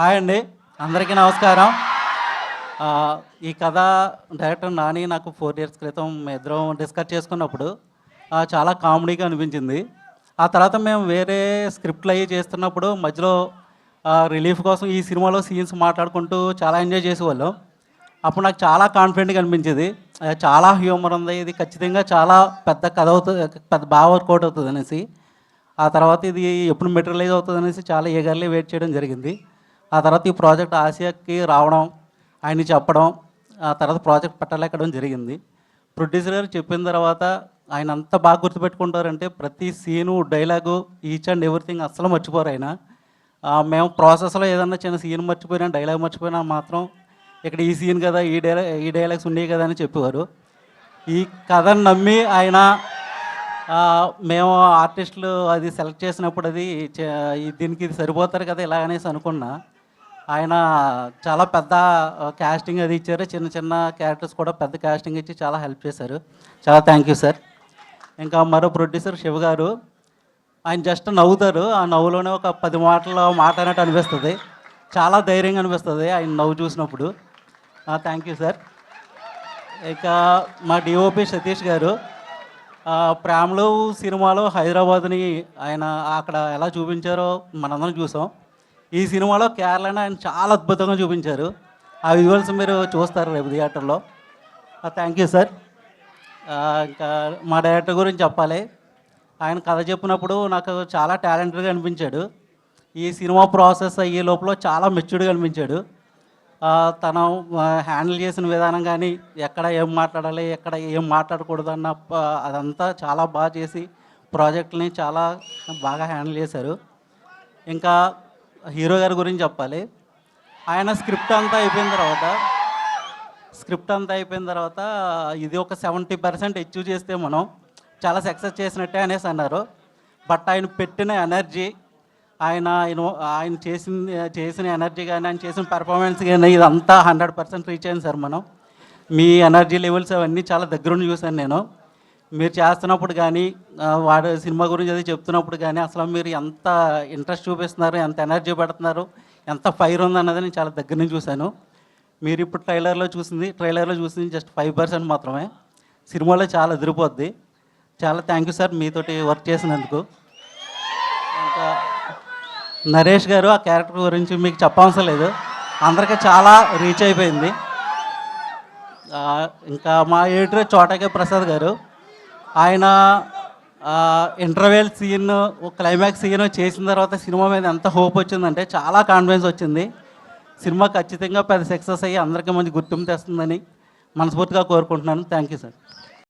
Hi అండి. అందరికీ నమస్కారం. ఈ కథ డైరెక్టర్ నాని నాకు ఫోర్ ఇయర్స్ క్రితం మేము ఇద్దరం డిస్కస్ చేసుకున్నప్పుడు చాలా కామెడీగా అనిపించింది. ఆ తర్వాత మేము వేరే స్క్రిప్ట్లు అవి చేస్తున్నప్పుడు మధ్యలో రిలీఫ్ కోసం ఈ సినిమాలో సీన్స్ మాట్లాడుకుంటూ చాలా ఎంజాయ్ చేసేవాళ్ళం. అప్పుడు నాకు చాలా కాన్ఫిడెంట్గా అనిపించేది. చాలా హ్యూమర్ ఉంది. ఇది ఖచ్చితంగా చాలా పెద్ద కథ అవుతుంది పెద్ద బాగా వర్కౌట్ అవుతుంది అనేసి. ఆ తర్వాత ఇది ఎప్పుడు మెటీరియలైజ్ అవుతుంది అనేసి చాలా ఈగర్లీ వెయిట్ చేయడం జరిగింది. ఆ తర్వాత ఈ ప్రాజెక్ట్ ఆసియాకి రావడం ఆయన్ని చెప్పడం ఆ తర్వాత ప్రాజెక్ట్ పెట్టలేకడం జరిగింది. ప్రొడ్యూసర్ గారు చెప్పిన తర్వాత ఆయన అంత బాగా గుర్తుపెట్టుకుంటారంటే ప్రతి scene dialogue each and everything అస్సలు మర్చిపోరు ఆయన. మేము ప్రాసెస్లో ఏదన్నా చిన్న సీన్ మర్చిపోయినా డైలాగ్ మర్చిపోయినా మాత్రం ఇక్కడ ఈ సీన్ కదా ఈ డైలాగ్ ఈ డైలాగ్స్ ఉన్నాయి కదా అని చెప్పేవారు. ఈ కథను నమ్మి ఆయన మేము ఆర్టిస్టులు అది సెలెక్ట్ చేసినప్పుడు అది చే- దీనికి ఇది సరిపోతారు కదా ఇలా అనేసి అనుకున్నా. ఆయన చాలా పెద్ద క్యాస్టింగ్ అది ఇచ్చారు. చిన్న చిన్న క్యారెక్టర్స్ కూడా పెద్ద క్యాస్టింగ్ ఇచ్చి చాలా హెల్ప్ చేశారు. చాలా థ్యాంక్ యూ సార్ ఇంకా మరో ప్రొడ్యూసర్ శివ గారు ఆయన జస్ట్ నవ్వుతారు. ఆ నవ్వులోనే ఒక పది మాటలు మాట్లాడినట్టు అనిపిస్తుంది. చాలా ధైర్యంగా అనిపిస్తుంది ఆయన నవ్వు చూసినప్పుడు. థ్యాంక్ యూ సార్ ఇక మా డిఓపి సతీష్ గారు ఆ, ప్రేమలో సినిమాలో హైదరాబాద్ని ఆయన అక్కడ ఎలా చూపించారో మనందరం చూసాం. ఈ సినిమాలో కేరళని ఆయన చాలా అద్భుతంగా చూపించారు. ఆ విజువల్స్ మీరు చూస్తారు రేపు థియేటర్లో. థ్యాంక్ యూ సార్ ఇంకా మా డైరెక్టర్ గురించి చెప్పాలి. ఆయన కథ చెప్పినప్పుడు నాకు చాలా టాలెంటెడ్గా అనిపించాడు. ఈ సినిమా ప్రాసెస్ అయ్యే లోపల చాలా మెచ్యూర్డ్గా అనిపించాడు. తన తను హ్యాండిల్ చేసిన విధానం కానీ ఎక్కడ ఏం మాట్లాడాలి ఎక్కడ ఏం మాట్లాడకూడదు అన్న అదంతా చాలా బాగా చేసి ప్రాజెక్ట్ని చాలా బాగా హ్యాండిల్ చేశారు. ఇంకా హీరో గారి గురించి చెప్పాలి. ఆయన స్క్రిప్ట్ అంతా అయిపోయిన తర్వాత స్క్రిప్ట్ అంతా అయిపోయిన తర్వాత ఇది ఒక సెవెంటీ పర్సెంట్ అచీవ్ చేస్తే మనం చాలా సక్సెస్ చేసినట్టే అనేసి అన్నారు. బట్ ఆయన పెట్టిన ఎనర్జీ ఆయన ఆయన ఆయన చేసిన చేసిన ఎనర్జీ కానీ ఆయన చేసిన పెర్ఫార్మెన్స్ కానీ ఇదంతా హండ్రెడ్ పర్సెంట్ రీచ్ అయింది సార్ మనం. మీ ఎనర్జీ లెవెల్స్ అవన్నీ చాలా దగ్గరుండి చూశాను నేను. మీరు చేస్తున్నప్పుడు కానీ వాడు సినిమా గురించి అది చెప్తున్నప్పుడు కానీ అసలు మీరు ఎంత ఇంట్రెస్ట్ చూపిస్తున్నారు ఎంత ఎనర్జీ పెడుతున్నారు ఎంత ఫైర్ ఉంది అన్నది నేను చాలా దగ్గర నుంచి చూశాను. మీరు ఇప్పుడు ట్రైలర్లో చూసింది ట్రైలర్లో చూసింది జస్ట్ ఫైవ్ పర్సెంట్ మాత్రమే. సినిమాలో చాలా ఎదిరిపోద్ది చాలా థ్యాంక్ యూ సార్ మీతోటి వర్క్ చేసినందుకు. ఇంకా నరేష్ గారు ఆ క్యారెక్టర్ గురించి మీకు చెప్పవసరం లేదు. అందరికీ చాలా రీచ్ అయిపోయింది. ఇంకా మా ఎడిటర్ చోటకే ప్రసాద్ గారు. ఆయన ఇంటర్వెల్ సీన్ క్లైమాక్స్ సీన్ చేసిన తర్వాత సినిమా మీద ఎంత హోప్ వచ్చిందంటే చాలా కాన్ఫిడెన్స్ వచ్చింది. సినిమా ఖచ్చితంగా పెద్ద సక్సెస్ అయ్యి అందరికీ మంచి గుర్తింపు తెస్తుందని మనస్ఫూర్తిగా కోరుకుంటున్నాను. Thank you sir